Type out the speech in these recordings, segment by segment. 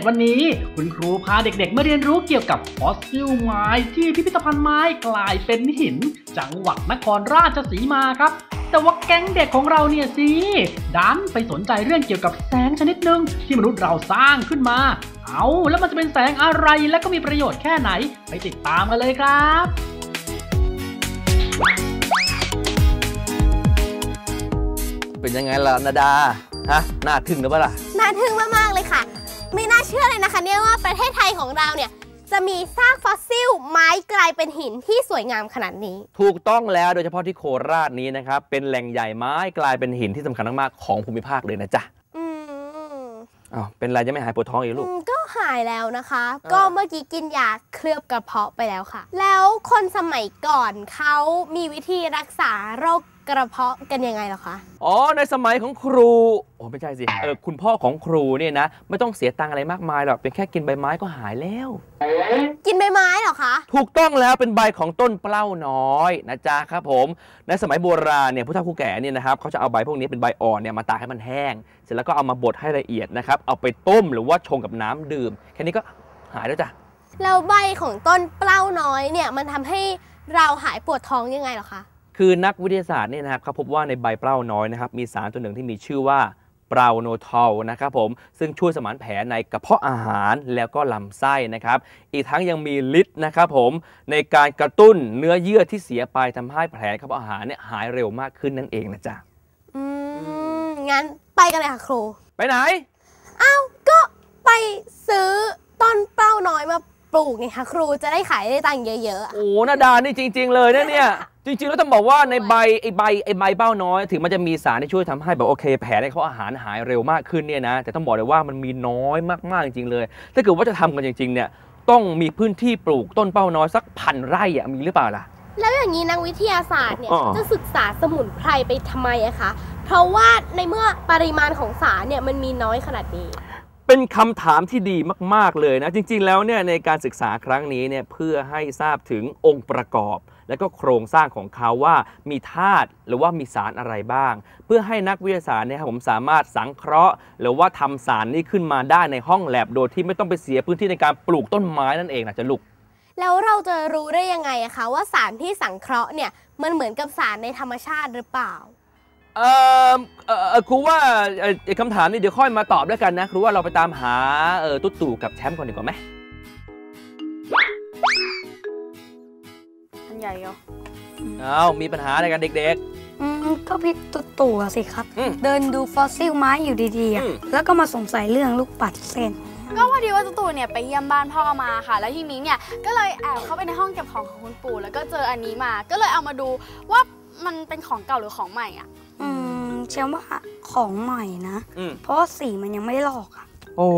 ช่างสังเกตวันนี้ คุณครูพาเด็กๆมาเรียนรู้เกี่ยวกับฟอสซิลไม้ที่พิพิธภัณฑ์ไม้กลายเป็นหิน จังหวัดนครราชสีมาครับ แต่ว่าแก๊งเด็กของเราเนี่ยสิดันไปสนใจเรื่องเกี่ยวกับแสงชนิดหนึ่งที่มนุษย์เราสร้างขึ้นมา เอาแล้วมันจะเป็นแสงอะไรและก็มีประโยชน์แค่ไหน ไปติดตามกันเลยครับเป็นยังไงล่ะนาดา ฮะ น่าทึ่งหรือเปล่าล่ะ น่าทึ่งมาก ๆ เลยค่ะ ไม่น่าเชื่อเลยนะคะเนี่ยว่าประเทศไทยของเราเนี่ยจะมีซากฟอสซิล ไม้กลายเป็นหินที่สวยงามขนาดนี้ ถูกต้องแล้วโดยเฉพาะที่โคราชนี้นะครับ เป็นแหล่งใหญ่ไม้กลายเป็นหินที่สำคัญมากๆของภูมิภาคเลยนะจ๊ะอืมอ้าวเป็นไรจะไม่หายปวดท้องอีกลูกอืมก็หายแล้วนะคะอ่าก็เมื่อกี้กินยาเคลือบกระเพาะไปแล้วค่ะ แล้วคนสมัยก่อนเขามีวิธีรักษาโรค กระเพาะกันยังไงเหรอคะ อ๋อ ในสมัยของครู โอ้ไม่ใช่สิ เออ คุณพ่อของครูเนี่ยนะ ไม่ต้องเสียตังค์อะไรมากมายหรอก เป็นแค่กินใบไม้ก็หายแล้ว กินใบไม้เหรอคะ ถูกต้องแล้ว เป็นใบของต้นเปล้าน้อยนะจ๊ะครับผม ในสมัยโบราณเนี่ยผู้เฒ่าผู้แก่เนี่ยนะครับเขาจะเอาใบพวกนี้เป็นใบอ่อนเนี่ยมาตากให้มันแห้ง เสร็จแล้วก็เอามาบดให้ละเอียดนะครับ เอาไปต้มหรือว่าชงกับน้ำดื่ม แค่นี้ก็หายแล้วจ้ะ แล้วใบของต้นเปล้าน้อยเนี่ยมันทำให้เราหายปวดท้องยังไงเหรอคะ คือนักวิทยาศาสตร์เนี่ยนะครับเขาพบว่าในใบเปล้าน้อยนะครับมีสารตัวหนึ่งที่มีชื่อว่าเปราโนทอลนะครับผมซึ่งช่วยสมานแผลในกระเพาะอาหารแล้วก็ลำไส้นะครับ อีกทั้งยังมีฤทธิ์นะครับผมในการกระตุ้นเนื้อเยื่อที่เสียไปทำให้แผลกระเพาะอาหารเนี่ยหายเร็วมากขึ้นนั่นเองนะจ๊ะอืมงั้นไปกันเลยค่ะครู ไปไหนอ้าวก็ไปซื้อต้นเป้าน้อยมาปลูกไงคะครูจะได้ขายได้ตังค์เยอะๆอะโอ้นาดานี่จริง ๆ เลยนะเนี่ย จริงๆแล้วต้องบอกว่าในใบไอใบไอใบเป้าน้อย ถึงมันจะมีสารที่ช่วยทำให้แบบโอเค แผลในกระเพาะอาหารหายเร็วมากขึ้นเนี่ยนะแต่ต้องบอกเลยว่ามันมีน้อยมากๆจริงๆเลย ถ้าเกิดว่าจะทำกันจริงๆเนี่ยต้องมีพื้นที่ปลูกต้นเป้าน้อยสักพันไร่อะมีหรือเปล่าล่ะแล้วอย่างนี้นักวิทยาศาสตร์เนี่ยอ๋อจะศึกษาสมุนไพรไปทำไมอะคะเพราะว่าในเมื่อปริมาณของสารเนี่ยมันมีน้อยขนาดนี้ เป็นคำถามที่ดีมาก ๆ เลยนะ จริง ๆ แล้วเนี่ยในการศึกษาครั้งนี้เนี่ยเพื่อให้ทราบถึงองค์ประกอบ และก็โครงสร้างของเขาว่ามีธาตุหรือว่ามีสารอะไรบ้าง เพื่อให้นักวิทยาศาสตร์เนี่ยครับผมสามารถสังเคราะห์ หรือว่าทำสารนี้ขึ้นมาได้ในห้องแลบโดยที่ไม่ต้องไปเสียพื้นที่ในการปลูกต้นไม้นั่นเองนะจะลูกแล้วเราจะรู้ได้ยังไงอะคะว่าสารที่สังเคราะห์เนี่ยมันเหมือนกับสารในธรรมชาติหรือเปล่า เอ่อเอ่อเอ่อครูว่าเอ่อไอ้คำถามนี้เดี๋ยวค่อยมาตอบด้วยกันนะ ครูว่าเราไปตามหาเอ่อตุ๊ตู่กับแชมป์ก่อนดีกว่าไหมอันใหญ่เหรอเอามีปัญหาอะไรกันเด็กอืมก็พี่ตุ๊ตู่อะสิครับ อืมเดินดูฟอสซิลไม้อยู่ดีๆอะอืม แล้วก็มาสงสัยเรื่องลูกปัดเส้น ก็พอดีว่าตุ๊ตู่เนี่ยไปเยี่ยมบ้านพ่อมาค่ะ แล้วทีนี้เนี่ยก็เลยแอบเข้าไปในห้องเก็บของของคุณปู่แล้วก็เจออันนี้มา ก็เลยเอามาดูว่ามันเป็นของเก่าหรือของใหม่อะอืม เชื่อว่าของใหม่นะๆอืม เพราะว่าสีมันยังไม่ได้ลอกอะโอ้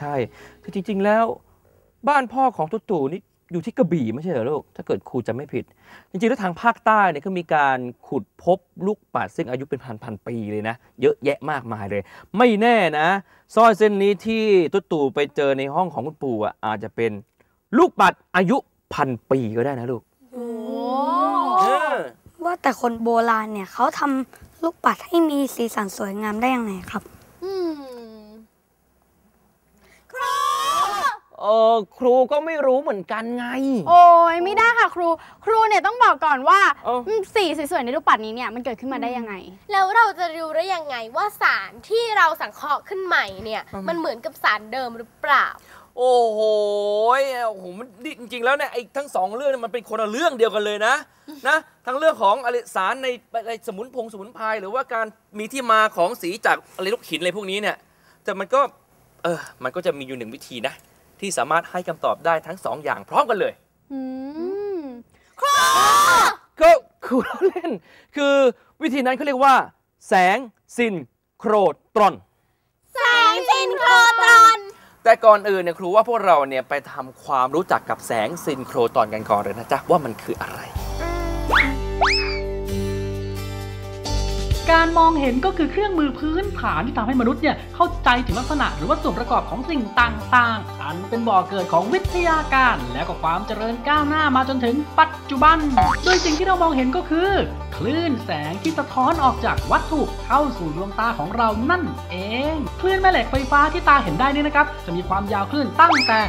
ใช่คือจริง ๆ แล้ว บ้านพ่อของตุ๊ตู่นี่อยู่ที่กระบี่ไม่ใช่เหรอลูก ถ้าเกิดครูจำไม่ผิด จริงๆ แล้วทางภาคใต้เนี่ยก็มีการขุดพบลูกปัดซึ่งอายุเป็นพันๆปีเลยนะ เยอะแยะมากมายเลย ไม่แน่นะสร้อยเส้นนี้ที่ตุ๊ตู่ไปเจอในห้องของคุณปู่อะอาจจะเป็นลูกปัดอายุพันปีก็ได้นะลูก โอ้เออว่าแต่คนโบราณเนี่ยเขาทำ ลูกปัดให้มีสีสันสวยงามได้ยังไงครับ อืมเออครูก็ไม่รู้เหมือนกันไง โอ้ยไม่ได้ค่ะครู ครูเนี่ยต้องบอกก่อนว่าเอ้าอืมสีสวยๆในรูปปัดนี้เนี่ยมันเกิดขึ้นมาได้ยังไง แล้วเราจะรู้ได้ยังไงว่าสารที่เราสังเคราะห์ขึ้นใหม่เนี่ย มันเหมือนกับสารเดิมหรือเปล่า โอ้โหยโอ้โหมันนี่จริง ๆ แล้วเนี่ยไอ้ทั้งสองเรื่องเนี่ยมันเป็นคนละเรื่องเดียวกันเลยนะ นะ ทั้งเรื่องของอะไรสารในอะไรสมุนพงสมุนไพรหรือว่าการมีที่มาของสีจากอะไรลูกหินอะไรพวกนี้เนี่ย แต่มันก็ เออ มันก็จะมีอยู่หนึ่งวิธีนะ ที่สามารถให้คำตอบได้ทั้งสองอย่างพร้อมกันเลย อืมก็ครูเราเล่น คือวิธีนั้นเขาเรียกว่า แสงซิน โครตรอน แสงซินโครตรอน แต่ก่อนอื่นเนี่ยครูว่าพวกเราเนี่ยไปทำความรู้จักกับแสงซินโครตอนกันก่อนเลยนะจ๊ะว่ามันคืออะไร การมองเห็นก็คือเครื่องมือพื้นฐานที่ทำให้มนุษย์เนี่ยเข้าใจถึงลักษณะหรือว่าส่วนประกอบของสิ่งต่างๆ อันเป็นบ่อเกิดของวิทยาการ และก็ความเจริญก้าวหน้ามาจนถึงปัจจุบัน โดยสิ่งที่เรามองเห็นก็คือ คลื่นแสงที่สะท้อนออกจากวัตถุเข้าสู่ดวงตาของเรานั่นเอง คลื่นแม่เหล็กไฟฟ้าที่ตาเห็นได้นี่นะครับ จะมีความยาวคลื่นตั้งแต่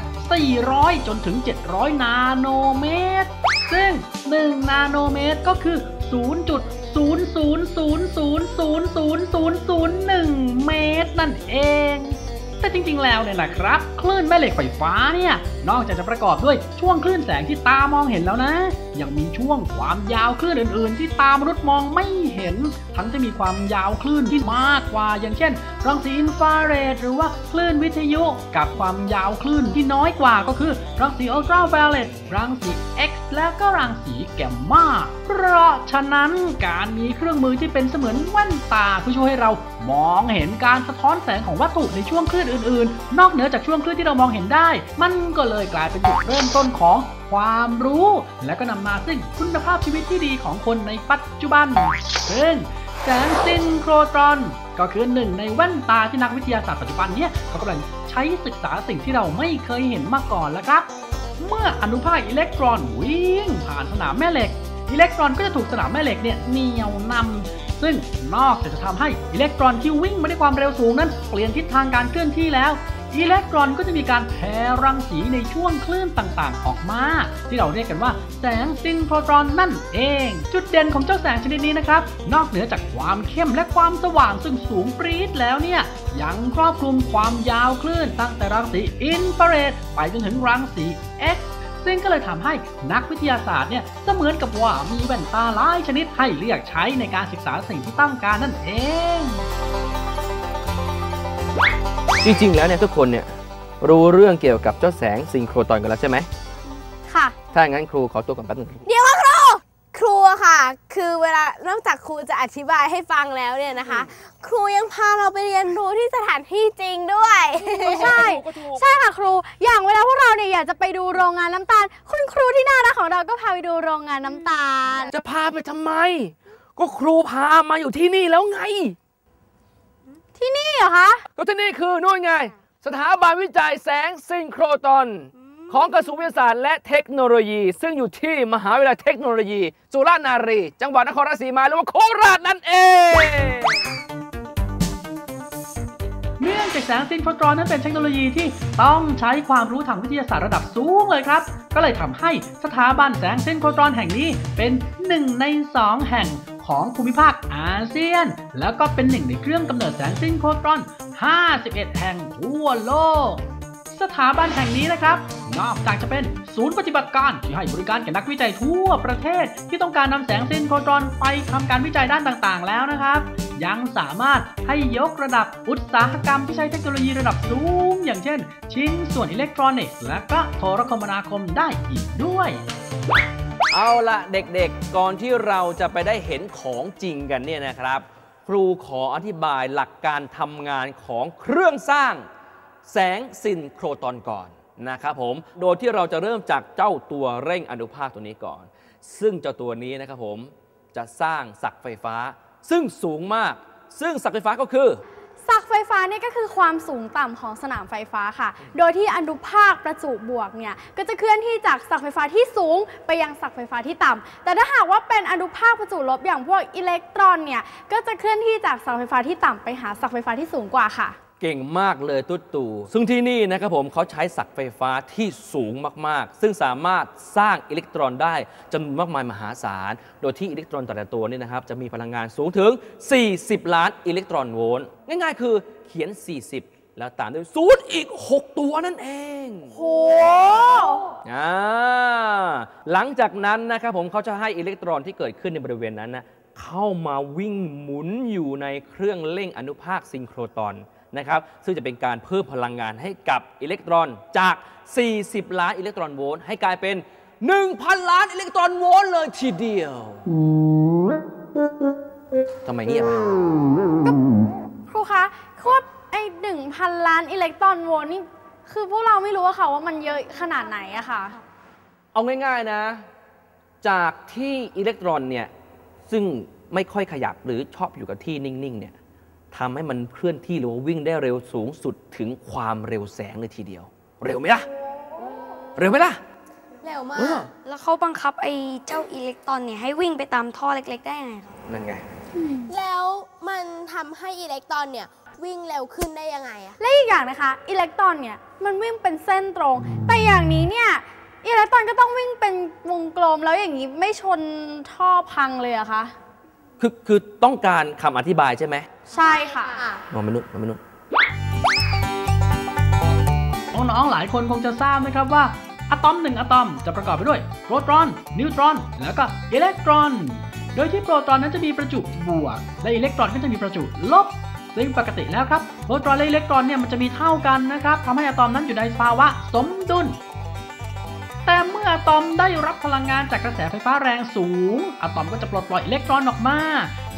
400 จนถึง 700 นาโนเมตร ซึ่ง 1 นาโนเมตรก็คือ 0 0.000000001 เมตรนั่นเอง แต่จริงๆ แล้วเนี่ยนะครับ คลื่นแม่เหล็กไฟฟ้าเนี่ย นอกจากจะประกอบด้วยช่วงคลื่นแสงที่ตามองเห็นแล้วนะ ยังมีช่วงความยาวคลื่นอื่น ๆ ที่ตามนุษย์มองไม่เห็น ทั้งจะมีความยาวคลื่นที่มากกว่า อย่างเช่น รังสีอินฟราเรดหรือว่าคลื่นวิทยุ กับความยาวคลื่นที่น้อยกว่าก็คือ รังสีอัลตราไวโอเลตรังสี X และก็รังสีแกมมาเพราะฉะนั้นการมีเครื่องมือที่เป็นเสมือนแว่นตาเพื่อช่วยให้เรามองเห็นการสะท้อนแสงของวัตถุในช่วงคลื่นอื่น ๆ นอกเหนือจากช่วงคลื่นที่เรามองเห็นได้ มันก็เลยกลายเป็นจุดเริ่มต้นของ ความรู้ และก็นำมาซึ่งคุณภาพชีวิตที่ดีของคนในปัจจุบันซึ่งแสงซินโครตรอน ก็คือหนึ่งในแว่นตาที่นักวิทยาศาสตร์ปัจจุบันเนี่ยเขากำลังใช้ศึกษาสิ่งที่เราไม่เคยเห็นมาก่อนแล้วครับ เมื่ออนุภาคอิเล็กตรอนวิ่งผ่านสนามแม่เหล็ก อิเล็กตรอนก็จะถูกสนามแม่เหล็กเนี่ยเหนี่ยวนำซึ่งนอกจากจะทำให้อิเล็กตรอนที่วิ่งมาด้วยความเร็วสูงนั้น เปลี่ยนทิศทางการเคลื่อนที่แล้ว อิเล็กตรอนก็จะมีการแผ่รังสีในช่วงคลื่นต่างๆ ออกมา ที่เราเรียกกันว่า แสงซิงโครตรอนนั่นเอง จุดเด่นของเจ้าแสงชนิดนี้นะครับ นอกเหนือจากความเข้มและความสว่างซึ่งสูงปรี๊ดแล้วเนี่ย ยังครอบคลุมความยาวคลื่นตั้งแต่รังสีอินฟราเรดไปจนถึงรังสี X ซึ่งก็เลยทำให้นักวิทยาศาสตร์เนี่ยเสมือนกับว่ามีแว่นตาหลายชนิดให้เลือกใช้ในการศึกษาสิ่งที่ต้องการนั่นเอง จริงๆ แล้วเนี่ยทุกคนเนี่ยรู้เรื่องเกี่ยวกับเจ้าแสงซิงโครตอนกันแล้วใช่ไหม ค่ะ ถ้าอย่างนั้นครูขอตัวก่อนแป๊บนึงเดี๋ยวค่ะครู ครูอะค่ะ คือเวลานอกจากครูจะอธิบายให้ฟังแล้วเนี่ยนะคะ ครูยังพาเราไปเรียนรู้ที่สถานที่จริงด้วย ใช่ ใช่ค่ะครู อย่างเวลาพวกเราเนี่ยอยากจะไปดูโรงงานน้ำตาล คุณครูที่น่ารักของเราก็พาไปดูโรงงานน้ำตาล จะพาไปทำไม ก็ครูพามาอยู่ที่นี่แล้วไง ที่นี่เหรอคะ ก็ที่นี่คือนู่นไง สถาบันวิจัยแสงซิงโครตอน ของกระทรวงวิทยาศาสตร์และเทคโนโลยี ซึ่งอยู่ที่มหาวิทยาลัยเทคโนโลยี สุราษฎร์นารี จังหวัดนครราชสีมาหรือว่าโคราชนั่นเองเนื่องจากแสงซินโครตรอนนั้นเป็นเทคโนโลยีที่ต้องใช้ความรู้ทางวิทยาศาสตร์ระดับสูงเลยครับ ก็เลยทำให้สถาบันแสงซินโครตรอนแห่งนี้เป็นหนึ่งในสองแห่ง ของภูมิภาคอาเซียน แล้วก็เป็นหนึ่งในเครื่องกำเนิดแสงซินโครตรอน 51 แห่งทั่วโลก สถาบันแห่งนี้นะครับ นอกจากจะเป็นศูนย์ปฏิบัติการที่ให้บริการแก่นักวิจัยทั่วประเทศ ที่ต้องการนำแสงซินโครตรอนไปทำการวิจัยด้านต่างๆ แล้วนะครับยังสามารถให้ยกระดับอุตสาหกรรมที่ใช้เทคโนโลยีระดับสูง อย่างเช่น ชิ้นส่วนอิเล็กทรอนิกส์ และก็โทรคมนาคมได้อีกด้วย เอาละเด็กๆ ก่อนที่เราจะไปได้เห็นของจริงกันเนี่ยนะครับ ครูขออธิบายหลักการทำงานของเครื่องสร้างแสงซินโครตอนก่อนนะครับผม โดยที่เราจะเริ่มจากเจ้าตัวเร่งอนุภาคตัวนี้ก่อน ซึ่งเจ้าตัวนี้นะครับผมจะสร้างสักไฟฟ้า ซึ่งสูงมาก ซึ่งสักไฟฟ้าก็คือ ไฟฟ้าเนี่ยก็คือความสูงต่ำของสนามไฟฟ้าค่ะ โดยที่อนุภาคประจุบวกเนี่ยก็จะเคลื่อนที่จากสักไฟฟ้าที่สูง ไปยังสักไฟฟ้าที่ต่ำแต่ถ้าหากว่าเป็นอนุภาคประจุลบอย่างพวกอิเล็กตรอนเนี่ยก็จะเคลื่อนที่จากสักไฟฟ้าที่ต่ำไปหาสักไฟฟ้าที่สูงกว่าค่ะ เก่งมากเลยตุ๊ดตู่ซึ่งที่นี่นะครับผมเขาใช้สักไฟฟ้าที่สูงมากๆ ซึ่งสามารถสร้างอิเล็กตรอนได้จำนวนมากมายมหาศาล โดยที่อิเล็กตรอนแต่ละตัวนี่นะครับจะมีพลังงานสูงถึง 40 ล้านอิเล็กตรอนโวลต์ง่ายๆ คือเขียน 40 แล้วตามด้วยศูนย์อีก 6 ตัวนั่นเองโหอ่าหลังจากนั้นนะครับผมเขาจะให้อิเล็กตรอนที่เกิดขึ้นในบริเวณนั้นนะเข้ามาวิ่งหมุนอยู่ในเครื่องเร่งอนุภาคซิงโครตอน นะครับซึ่งจะเป็นการเพิ่มพลังงานให้กับอิเล็กตรอนจาก 40 ล้านอิเล็กตรอนโวลต์ให้กลายเป็น 1,000 ล้านอิเล็กตรอนโวลต์เลยทีเดียวทำไมเงียบอะครูคะคือว่าไอ้หนึ่งพันล้านอิเล็กตรอนโวลต์นี่คือพวกเราไม่รู้อะค่ะว่ามันเยอะขนาดไหนอะค่ะ เอาง่ายๆนะ จากที่อิเล็กตรอนเนี่ย ซึ่งไม่ค่อยขยับหรือชอบอยู่กับที่นิ่งๆเนี่ย ทำให้มันเคลื่อนที่หรือว่าวิ่งได้เร็วสูงสุดถึงความเร็วแสงเลยทีเดียว เร็วไหมล่ะ เร็วไหมล่ะ เร็วมาเออกแล้วเขาบังคับไอ้เจ้าอิเล็กตรอนเนี่ยให้วิ่งไปตามท่อเล็ก ๆ ได้ยังไงครับนั่นไง แล้วมันทำให้อิเล็กตรอนเนี่ยวิ่งเร็วขึ้นได้ยังไงอะและอีกอย่างนะคะ อิเล็กตรอนเนี่ยมันวิ่งเป็นเส้นตรง แต่อย่างนี้เนี่ยอิเล็กตรอนก็ต้องวิ่งเป็นวงกลมแล้วอย่างนี้ไม่ชนท่อพังเลยอะคะ คือคือต้องการคำอธิบายใช่ไหมใช่ค่ะอะ มองไปนู่นมองไปนู่นน้องๆหลายคนคงจะทราบนะครับว่าอะตอมหนึ่งอะตอมจะประกอบไปด้วยโปรตอน นิวตรอน แล้วก็อิเล็กตรอน โดยที่โปรตอนนั้นจะมีประจุบวก และอิเล็กตรอนก็จะมีประจุลบ ซึ่งปกติแล้วครับโปรตอนและอิเล็กตรอนเนี่ยมันจะมีเท่ากันนะครับทำให้อะตอมนั้นอยู่ในภาวะสมดุลแต่เมื่ ออะตอมได้รับพลังงานจากกระแสไฟฟ้าแรงสูง อะตอมก็จะปลดปล่อยอิเล็กตรอนออกมา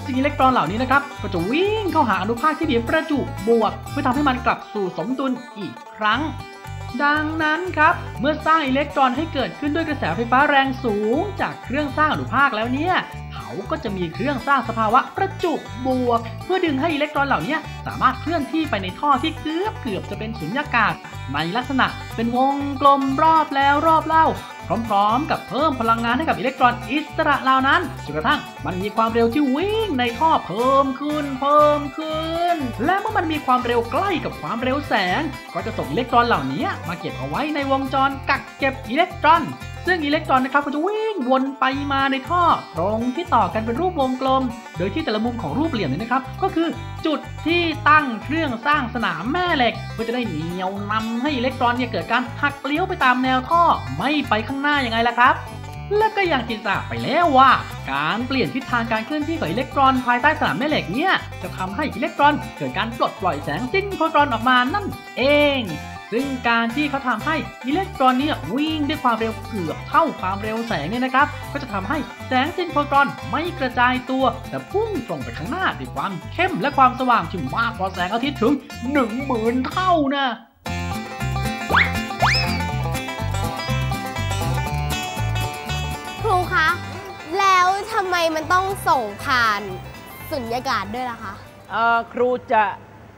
ซึ่งอิเล็กตรอนเหล่านี้นะครับ ก็จะวิ่งเข้าหาอนุภาคที่มีประจุบวก เพื่อทำให้มันกลับสู่สมดุลอีกครั้ง ดังนั้นครับ เมื่อสร้างอิเล็กตรอนให้เกิดขึ้นด้วยกระแสไฟฟ้าแรงสูง จากเครื่องสร้างอนุภาคแล้วเนี่ยเขาก็จะมีเครื่องสร้างสภาวะประจุบวก เพื่อดึงให้อิเล็กตรอนเหล่านี้สามารถเคลื่อนที่ไปในท่อที่เกือบเกือบจะเป็นสุญญากาศในลักษณะเป็นวงกลมรอบแล้วรอบเล่า พร้อมๆ กับเพิ่มพลังงานให้กับอิเล็กตรอนอิสระเหล่านั้นจนกระทั่งมันมีความเร็วที่วิ่งในท่อเพิ่มขึ้นเพิ่มขึ้น และเมื่อมันมีความเร็วใกล้กับความเร็วแสง ก็จะส่งอิเล็กตรอนเหล่านี้มาเก็บเอาไว้ในวงจรกักเก็บอิเล็กตรอน ซึ่งอิเล็กตรอนนะครับก็จะวิ่งวนไปมาในท่อ ตรงที่ต่อกันเป็นรูปวงกลม โดยที่แต่ละมุมของรูปเหลี่ยมนี้นะครับ ก็คือจุดที่ตั้งเครื่องสร้างสนามแม่เหล็กเพื่อจะได้เหนี่ยวนำให้อิเล็กตรอนเนี่ยเกิดการหักเลี้ยวไปตามแนวท่อ ไม่ไปข้างหน้ายังไงล่ะครับและก็อย่างที่ทราบไปแล้วว่า การเปลี่ยนทิศทางการเคลื่อนที่ของอิเล็กตรอนภายใต้สนามแม่เหล็กเนี่ยจะทำให้อิเล็กตรอนเกิดการปลดปล่อยแสงซินโครตรอนออกมานั่นเอง ซึ่งการที่เขาทำให้อิเล็กตรอนเนี่ยวิ่งด้วยความเร็วเกือบเท่าความเร็วแสงเนี่ยนะครับ ก็จะทำให้แสงซินโครตรอนไม่กระจายตัว แต่พุ่งตรงไปข้างหน้าด้วยความเข้มและความสว่างที่มากกว่าแสงอาทิตย์ถึง1 0,000เท่านะครูคะ แล้วทำไมมันต้องส่งผ่านสุญญากาศด้วยล่ะคะเอ่อครูจะ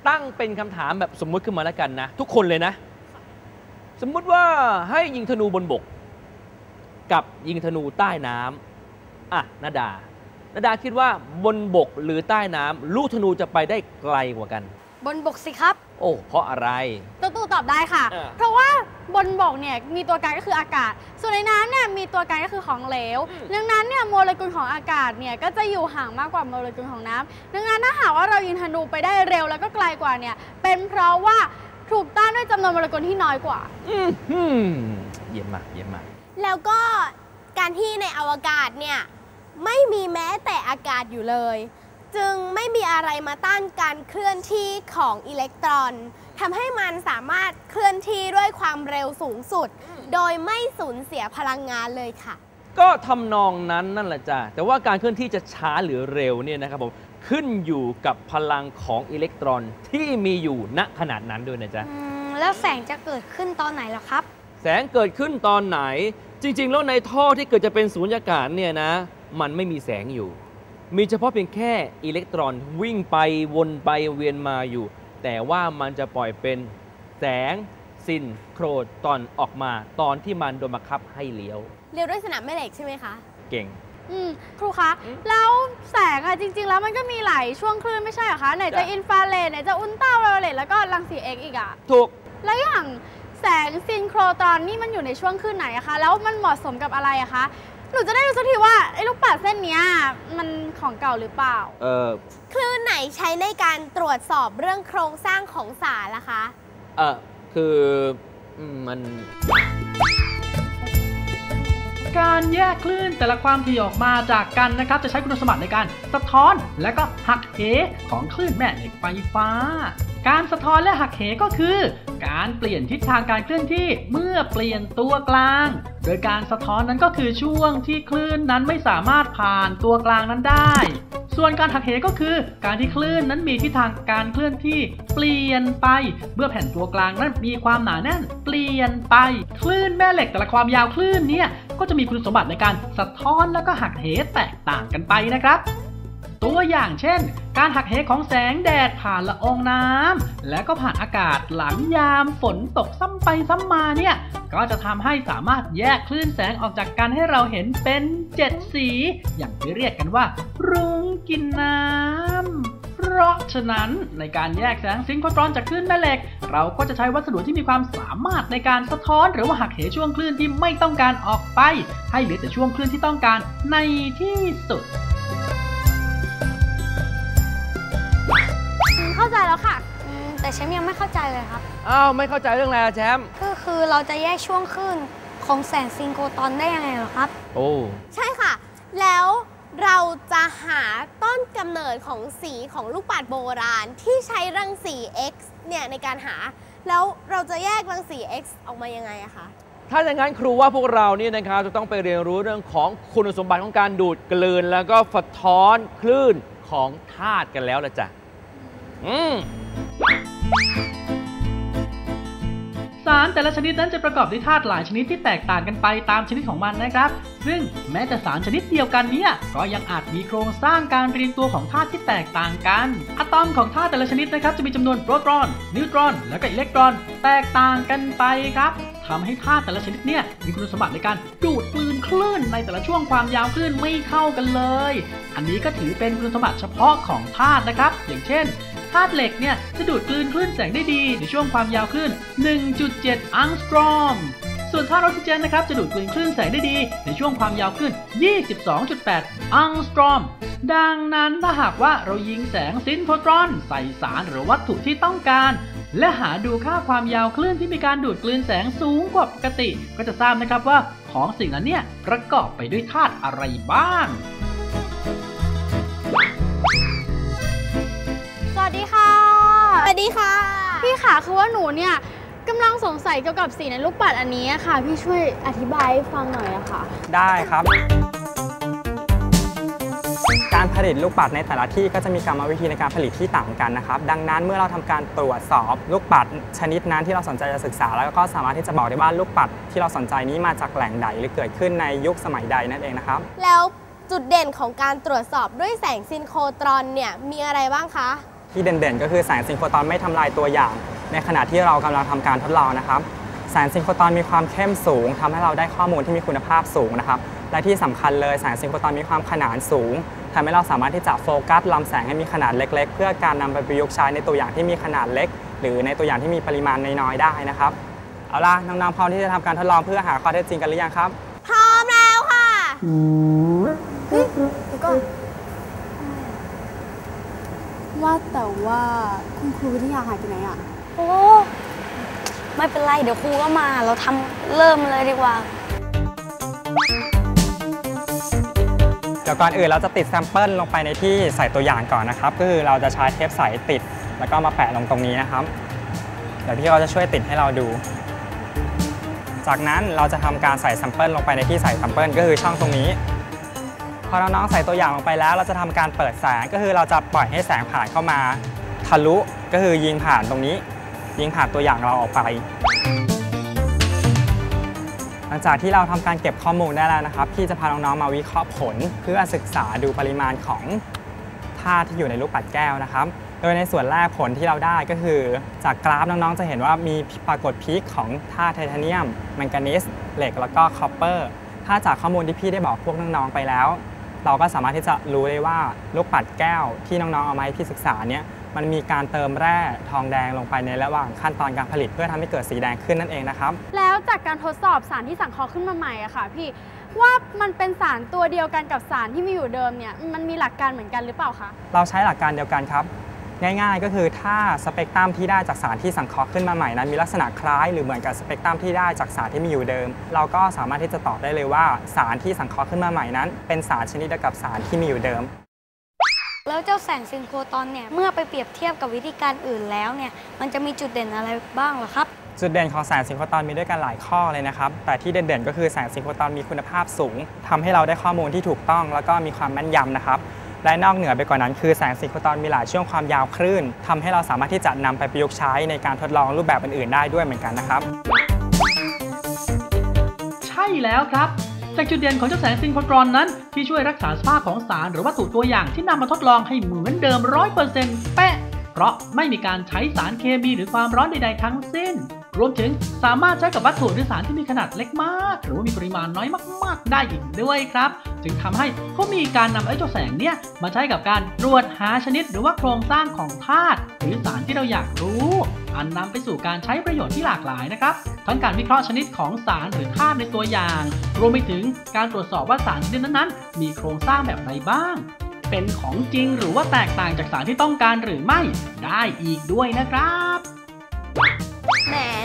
ตั้งเป็นคำถามแบบสมมุติขึ้นมาแล้วกันนะ ทุกคนเลยนะ สมมุติว่าให้ยิงธนูบนบก กับยิงธนูใต้น้ำอะนาดานาดาคิดว่าบนบกหรือใต้น้ำลูกธนูจะไปได้ไกลกว่ากัน บนบกสิครับ โอ้เพราะอะไรตัวตู่ตอบได้ค่ะเออเพราะว่าบนบกเนี่ยมีตัวการก็คืออากาศ ส่วนในน้ำเนี่ยมีตัวการก็คือของเหลว ดังนั้นเนี่ยโมเลกุลของอากาศเนี่ยก็จะอยู่ห่างมากกว่าโมเลกุลของน้ำดังนั้นถ้าหากว่าเรายิงธนูไปได้เร็วแล้วก็ไกลกว่าเนี่ยเป็นเพราะว่าถูกต้านด้วยจำนวนโมเลกุลที่น้อยกว่า อืมฮึ่มเยี่ยมมากเยี่ยมมาก แล้วก็การที่ในอวกาศเนี่ย ไม่มีแม้แต่อากาศอยู่เลย จึงไม่มีอะไรมาต้านการเคลื่อนที่ของอิเล็กตรอนทำให้มันสามารถเคลื่อนที่ด้วยความเร็วสูงสุด โดยไม่สูญเสียพลังงานเลยค่ะ ก็ทำนองนั้นนั่นแหละจ้ะแต่ว่าการเคลื่อนที่จะช้าหรือเร็วเนี่ยนะครับผมขึ้นอยู่กับพลังของอิเล็กตรอนที่มีอยู่ณขนาดนั้นด้วยนะจ๊ะอืมแล้วแสงจะเกิดขึ้นตอนไหนล่ะครับ แสงเกิดขึ้นตอนไหน จริง ๆ แล้วในท่อที่เกิดจะเป็นสูญญากาศเนี่ยนะ มันไม่มีแสงอยู่ มีเฉพาะเพียงแค่อิเล็กตรอนวิ่งไปวนไปเวียนมาอยู่ แต่ว่ามันจะปล่อยเป็นแสงซินโครตอนออกมาตอนที่มันโดนบังคับให้เลี้ยวเร็วด้วยสนามแม่เหล็กใช่ไหมคะ เก่ง อืมครูคะ แล้วแสงอะจริง ๆ แล้วมันก็มีหลายช่วงคลื่นไม่ใช่เหรอคะ ไหนจะจ้ะอินฟราเรดไหนจะอุลตราไวโอเลตแล้วก็รังสีเอ็กซ์อีกอะถูก แล้วอย่างแสงซินโครตรอนนี่มันอยู่ในช่วงคลื่นไหนอะคะ แล้วมันเหมาะสมกับอะไรอะคะ หนูจะได้รู้สักทีว่าไอ้ลูกปัดเส้นเนี้ยมันของเก่าหรือเปล่า เออคลื่นไหนใช้ในการตรวจสอบเรื่องโครงสร้างของสารล่ะคะ เออคืออืมมัน การแยกคลื่นแต่ละความถี่ออกมาจากกันนะครับ จะใช้คุณสมบัติในการสะท้อนและก็หักเหของคลื่นแม่เหล็กไฟฟ้า การสะท้อนและหักเหก็คือ การเปลี่ยนทิศทางการเคลื่อนที่เมื่อเปลี่ยนตัวกลาง โดยการสะท้อนนั้นก็คือช่วงที่คลื่นนั้นไม่สามารถผ่านตัวกลางนั้นได้ ส่วนการหักเหก็คือการที่คลื่นนั้นมีทิศทางการเคลื่อนที่เปลี่ยนไป เมื่อแผ่นตัวกลางนั้นมีความหนาแน่น เปลี่ยนไป คลื่นแม่เหล็กแต่ละความยาวคลื่นเนี่ยก็จะมีคุณสมบัติในการสะท้อนแล้วก็หักเหแตกต่างกันไปนะครับ ตัวอย่างเช่น การหักเหของแสงแดดผ่านละอองน้ำและก็ผ่านอากาศหลังยามฝนตกซ้ำไปซ้ำมาเนี่ยก็จะทำให้สามารถแยกคลื่นแสงออกจากกันให้เราเห็นเป็นเจ็ดสี อย่างที่เรียกกันว่า รุ้งกินน้ำเพราะฉะนั้นในการแยกแสงซิงโครตรอนจากคลื่นแม่เหล็ก เราก็จะใช้วัสดุที่มีความสามารถในการสะท้อนหรือว่าหักเหช่วงคลื่นที่ไม่ต้องการออกไป ให้เหลือแต่ช่วงคลื่นที่ต้องการในที่สุด แล้วค่ะอืมแต่แชมป์ยังไม่เข้าใจเลยครับ อ้าวไม่เข้าใจเรื่องอะไรอะแชมป์ก็คือเราจะแยกช่วงคลื่นของแสงซิงโครตรอนได้ยังไงเหรอครับ โอ้ใช่ค่ะ แล้วเราจะหาต้นกำเนิดของสีของลูกปัดโบราณที่ใช้รังสี X เนี่ยในการหา แล้วเราจะแยกรังสี X ออกมายังไงอะคะ ถ้าอย่างนั้นครูว่าพวกเรานี่นะครับจะต้องไปเรียนรู้เรื่องของคุณสมบัติของการดูดกลืน แล้วก็สะท้อนคลื่นของธาตุกันแล้วละจ้ะ อืมสารแต่ละชนิดนั้นจะประกอบด้วยธาตุหลายชนิดที่แตกต่างกันไปตามชนิดของมันนะครับ ซึ่งแม้แต่สารชนิดเดียวกันเนี่ยก็ยังอาจมีโครงสร้างการเรียงตัวของธาตุที่แตกต่างกัน อะตอมของธาตุแต่ละชนิดนะครับจะมีจำนวนโปรตอน นิวตรอน และก็อิเล็กตรอน แตกต่างกันไปครับทำให้ธาตุแต่ละชนิดเนี่ยมีคุณสมบัติในการดูดกลืนคลื่นในแต่ละช่วงความยาวคลื่นไม่เท่ากันเลย อันนี้ก็ถือเป็นคุณสมบัติเฉพาะของธาตุนะครับ อย่างเช่น ธาตุเหล็กเนี่ยจะดูดกลืนคลื่นแสงได้ดีในช่วงความยาวคลื่น 1.7 อังสตรอม ส่วนธาตุออกซิเจนนะครับจะดูดกลืนคลื่นแสงได้ดีในช่วงความยาวคลื่น 22.8 อังสตรอม ดังนั้นถ้าหากว่าเรายิงแสงซินโฟตรอน ใส่สารหรือวัตถุที่ต้องการและหาดูค่าความยาวคลื่นที่มีการดูดกลืนแสงสูงกว่าปกติ ก็จะทราบนะครับว่าของสิ่งนั้นเนี่ยประกอบไปด้วยธาตุอะไรบ้าง วัสดีค่ะ พี่ขาคือว่าหนูเนี่ยกำลังสงสัยเกี่ยวกับสีในลูกปัดอันนี้อะค่ะ พี่ช่วยอธิบายให้ฟังหน่อยอะค่ะ ได้ครับ การผลิตลูกปัดในแต่ละที่ก็จะมีกรรมวิธีในการผลิตที่ต่างกันนะครับ ดังนั้นเมื่อเราทำการตรวจสอบลูกปัดชนิดนั้นที่เราสนใจจะศึกษา แล้วก็สามารถที่จะบอกได้ว่าลูกปัดที่เราสนใจนี้มาจากแหล่งใดหรือเกิดขึ้นในยุคสมัยใดนั่นเองนะครับ แล้วจุดเด่นของการตรวจสอบด้วยแสงซินโครตรอนเนี่ยมีอะไรบ้างคะ ที่เด่นๆ ก็คือแสงซิงโครตรอนไม่ทำลายตัวอย่าง ในขณะที่เรากำลังทำการทดลองนะครับแสงซิงโครตรอนมีความเข้มสูงทำให้เราได้ข้อมูลที่มีคุณภาพสูงนะครับและที่สำคัญเลยแสงซิงโครตรอนมีความขนานสูงทำให้เราสามารถที่จะโฟกัสลำแสงให้มีขนาดเล็ก ๆ เพื่อการนำไปประยุกต์ใช้ในตัวอย่างที่มีขนาดเล็ก หรือในตัวอย่างที่มีปริมาณน้อยๆได้นะครับเอาล่ะน้องๆพร้อมที่จะทำการทดลองเพื่อหาข้อเท็จจริงกันหรือยังครับ พร้อมแล้วค่ะ ว่าแต่ว่าคุณครูวิทยาหายไปไหนอะโอ้ไม่เป็นไรเดี๋ยวครูก็มา เราทำเริ่มเลยดีกว่า เดี๋ยวก่อนอื่นเราจะติดแซมเปิลลงไปในที่ใส่ตัวอย่างก่อนนะครับก็คือเราจะใช้เทปใสติด แล้วก็มาแปะลงตรงนี้นะครับ เดี๋ยวพี่เขาจะช่วยติดให้เราดู จากนั้นเราจะทำการใส่แซมเปิลลงไปในที่ใส่แซมเปิลก็คือช่องตรงนี้ พอน้องๆใส่ตัวอย่างลงไปแล้ว เราจะทำการเปิดแสงก็คือเราจะปล่อยให้แสงผ่านเข้ามา ทะลุก็คือยิงผ่านตรงนี้ ยิงผ่านตัวอย่างเราออกไป หลังจากที่เราทำการเก็บข้อมูลได้แล้วนะครับพี่จะพาน้องๆมาวิเคราะห์ผล เพื่อศึกษาดูปริมาณของธาตุที่อยู่ในลูกปัดแก้วนะครับ โดยในส่วนแรกผลที่เราได้ก็คือ จากกราฟน้องๆจะเห็นว่ามีปรากฏพีคของธาตุไทเทเนียมแมงกานีสเหล็กแล้วก็คอปเปอร์ถ้าจากข้อมูลที่พี่ได้บอกพวกน้องๆไปแล้ว เราก็สามารถที่จะรู้ได้ว่าลูกปัดแก้วที่น้องๆเอามาให้พี่ศึกษาเนี่ยมันมีการเติมแร่ทองแดงลงไปในระหว่างขั้นตอนการผลิตเพื่อทำให้เกิดสีแดงขึ้นนั่นเองนะครับ แล้วจากการทดสอบสารที่สังเคราะห์ขึ้นมาใหม่อะค่ะ พี่ว่ามันเป็นสารตัวเดียวกันกับสารที่มีอยู่เดิมเนี่ยมันมีหลักการเหมือนกันหรือเปล่าคะเราใช้หลักการเดียวกันครับ ง่ายๆ ก็คือถ้าสเปกตรัมที่ได้จากสารที่สังเคราะห์ขึ้นมาใหม่นั้นมีลักษณะคล้ายหรือเหมือนกับสเปกตรัมที่ได้จากสารที่มีอยู่เดิม เราก็สามารถที่จะตอบได้เลยว่าสารที่สังเคราะห์ขึ้นมาใหม่นั้น เป็นสารชนิดเดียวกับสารที่มีอยู่เดิม แล้วเจ้าแสงซิงโครตรอนเนี่ยเมื่อไปเปรียบเทียบกับวิธีการอื่นแล้วเนี่ยมันจะมีจุดเด่นอะไรบ้างเหรอครับจุดเด่นของแสงซิงโครตรอนมีด้วยกันหลายข้อเลยนะครับ แต่ที่เด่นๆก็คือแสงซิงโครตรอนมีคุณภาพสูงทำให้เราได้ข้อมูลที่ถูกต้อง แล้วก็มีความแม่นยำนะครับ และนอกเหนือไปกว่านั้นคือแสงซิงโคตรอนมีหลายช่วงความยาวคลื่นทำให้เราสามารถที่จะนำไปประยุกต์ใช้ในการทดลองรูปแบบอื่นๆได้ด้วยเหมือนกันนะครับ ใช่แล้วครับจากจุดเด่นของเจ้าแสงซินโครตรอนนั้น ที่ช่วยรักษาสภาพของสารหรือวัตถุตัวอย่างที่นำมาทดลองให้เหมือนเดิม100%เป๊ะเพราะไม่มีการใช้สารเคมีหรือความร้อนใดๆทั้งสิ้น รวมถึงสามารถใช้กับวัตถุหรือสารที่มีขนาดเล็กมาก หรือว่ามีปริมาณน้อยมาก ๆ ได้อีกด้วยครับ จึงทำให้เขามีการนำไอ้เจ้าแสงเนี่ยมาใช้กับการตรวจหาชนิดหรือว่าโครงสร้างของธาตุหรือสารที่เราอยากรู้ อันนำไปสู่การใช้ประโยชน์ที่หลากหลายนะครับ ทั้งการวิเคราะห์ชนิดของสารหรือธาตุในตัวอย่าง รวมไปถึงการตรวจสอบว่าสารชนิดนั้นๆมีโครงสร้างแบบไหนบ้างเป็นของจริงหรือว่าแตกต่างจากสารที่ต้องการหรือไม่ได้อีกด้วยนะครับ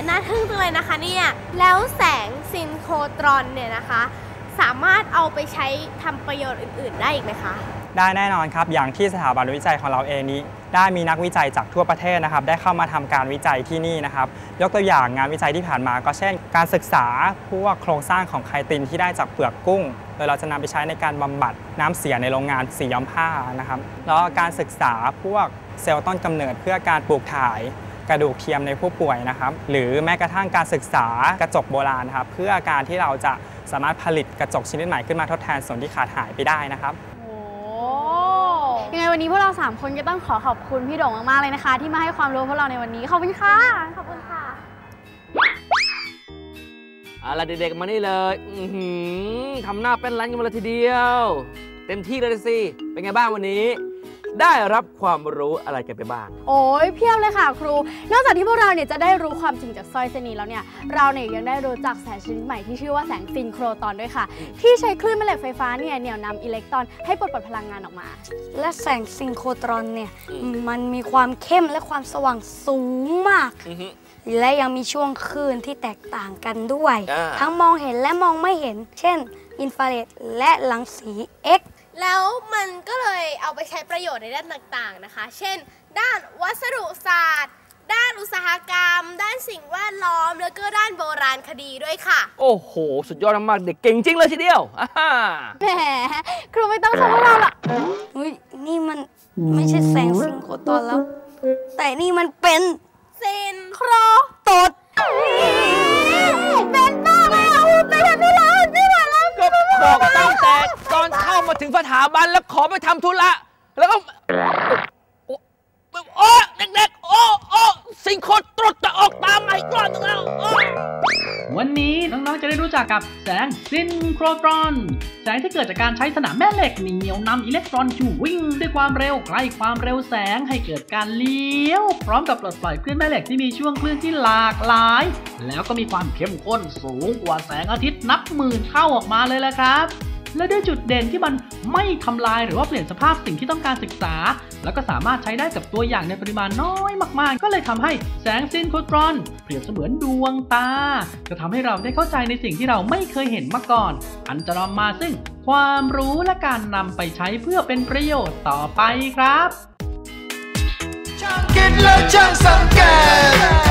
น่าทึ่งจังเลยนะคะเนี่ย แล้วแสงซินโครตรอนเนี่ยนะคะ สามารถเอาไปใช้ทำประโยชน์อื่น ๆ ได้อีกไหมคะ ได้แน่นอนครับ อย่างที่สถาบันวิจัยของเราเองนี้ ได้มีนักวิจัยจากทั่วประเทศนะครับ ได้เข้ามาทำการวิจัยที่นี่นะครับ ยกตัวอย่างงานวิจัยที่ผ่านมาก็เช่น การศึกษาพวกโครงสร้างของไคตินที่ได้จากเปลือกกุ้งโดยเราจะนำไปใช้ในการบำบัดน้ำเสียในโรงงานสีย้อมผ้านะครับ แล้วก็การศึกษาพวกเซลล์ต้นกำเนิดเพื่อการปลูกถ่าย กระดูกเทียมในผู้ป่วยนะครับ หรือแม้กระทั่งการศึกษากระจกโบราณครับเพื่อการที่เราจะสามารถผลิตกระจกชนิดใหม่ขึ้นมาทดแทนส่วนที่ขาดหายไปได้นะครับโอ้ยังไงวันนี้พวกเรา 3 คนก็ต้องขอขอบคุณพี่โด่งมาก ๆ เลยนะคะ ที่มาให้ความรู้พวกเราในวันนี้ ขอบคุณค่ะ ขอบคุณค่ะเอาล่ะเด็ก ๆ มานี่เลยอื้อหือทำหน้าเป็นรันกันมาเลยทีเดียว เต็มที่เลยสิ เป็นไงบ้างวันนี้ ได้รับความรู้อะไรกันไปบ้าง โอ้ยเพียบเลยค่ะครู นอกจากที่พวกเราเนี่ยจะได้รู้ความจริงจากสร้อยเส้นนี้แล้วเนี่ย เราเนี่ยยังได้รู้จักแสงชนิดใหม่ที่ชื่อว่าแสงซินโครตอนด้วยค่ะ ที่ใช้คลื่นแม่เหล็กไฟฟ้าเนี่ยเหนี่ยวนำอิเล็กตรอนให้ปลดปล่อยพลังงานออกมา และแสงซิงโครตรอนเนี่ยมันมีความเข้มและความสว่างสูงมากอือฮึและยังมีช่วงคลื่นที่แตกต่างกันด้วยอ่าทั้งมองเห็นและมองไม่เห็น เช่น อินฟราเรดและรังสี X แล้วมันก็เลยเอาไปใช้ประโยชน์ในด้านต่างๆนะคะ เช่น ด้านวัสดุศาสตร์ ด้านอุตสาหกรรม ด้านสิ่งแวดล้อม แล้วก็ด้านโบราณคดีด้วยค่ะ โอ้โห สุดยอดมากๆเด็กเก่งจริงเลยทีเดียวอ่าฮ่าแหมครูไม่ต้องชมพวกเราหรอกอุ้ยนี่มันไม่ใช่แสงซิงโครตรอนแล้ว แต่นี่มันเป็นซินครตดเป็นมากเลยอะเป็นแบบนี้เลยไม่ไหวแล้ว ก็บอก ถึงสถาบันแล้วขอไปทำธุระแล้วก็โอ้โอ้เด็กๆโอ้โอ้สิ่งโคตรตรดจะออกตามมาอีกรอบหนึงแล้ววันนี้น้องๆจะได้รู้จักกับแสงซินโครตรอน แสงที่เกิดจากการใช้สนามแม่เหล็กเหนียวนำอิเล็กตรอนที่วิ่งด้วยความเร็วใกล้ความเร็วแสงให้เกิดการเลี้ยว พร้อมกับปลดปล่อยคลื่นแม่เหล็กที่มีช่วงคลื่นที่หลากหลาย แล้วก็มีความเข้มข้นสูงกว่าแสงอาทิตย์นับหมื่นเท่าออกมาเลยแหละครับ และด้วยจุดเด่นที่มันไม่ทำลายหรือว่าเปลี่ยนสภาพสิ่งที่ต้องการศึกษา แล้วก็สามารถใช้ได้กับตัวอย่างในปริมาณน้อยมากๆ ก็เลยทำให้แสงซินโครตรอน เปรียบเสมือนดวงตา จะทำให้เราได้เข้าใจในสิ่งที่เราไม่เคยเห็นมาก่อน อันจะนำมาซึ่งความรู้และการนำไปใช้เพื่อเป็นประโยชน์ต่อไปครับช่างคิดและช่างสังเกต